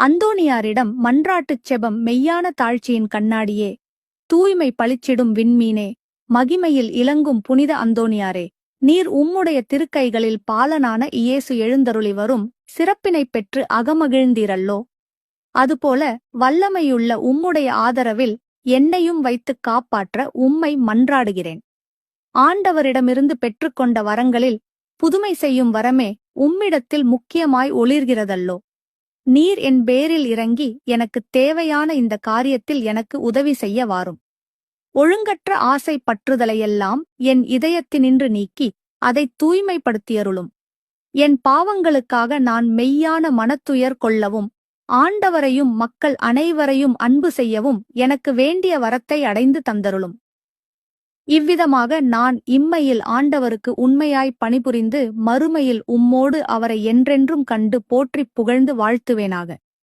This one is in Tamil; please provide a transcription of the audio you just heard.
அந்தோணியாரிடம் மன்றாட்டுச் செபம் மெய்யான தாழ்ச்சியின் கண்ணாடியே. தூய்மை பளிச்சிடும் விண்மீனே மகிமையில் இலங்கும் புனித அந்தோணியாரே நீர் உம்முடைய திருக்கைகளில் பாலனான இயேசு எழுந்தருளி வரும் சிறப்பினைப் பெற்று அகமகிழ்ந்தீரல்லோ. அதுபோல வல்லமையுள்ள உம்முடைய ஆதரவில் என்னையும் வைத்துக் காப்பாற்ற உம்மை மன்றாடுகிறேன். ஆண்டவரிடமிருந்து பெற்றுக்கொண்ட வரங்களில் புதுமை செய்யும் வரமே உம்மிடத்தில் முக்கியமாய் ஒளிர்கிறதல்லோ. நீர் என் பேரில் இறங்கி எனக்குத் தேவையான இந்த காரியத்தில் எனக்கு உதவி செய்ய வாரும். ஒழுங்கற்ற ஆசை பற்றுதலையெல்லாம் என் இதயத்தினின்று நீக்கி அதைத் தூய்மைப்படுத்தியருளும். என் பாவங்களுக்காக நான் மெய்யான மனத்துயர் கொள்ளவும் ஆண்டவரையும் மக்கள் அனைவரையும் அன்பு செய்யவும் எனக்கு வேண்டிய வரத்தை அடைந்து தந்தருளும். இவ்விதமாக நான் இம்மையில் ஆண்டவருக்கு உண்மையாய் பணிபுரிந்து மறுமையில் உம்மோடு அவரை என்றென்றும் கண்டு போற்றிப் புகழ்ந்து வாழ்த்துவேனாக.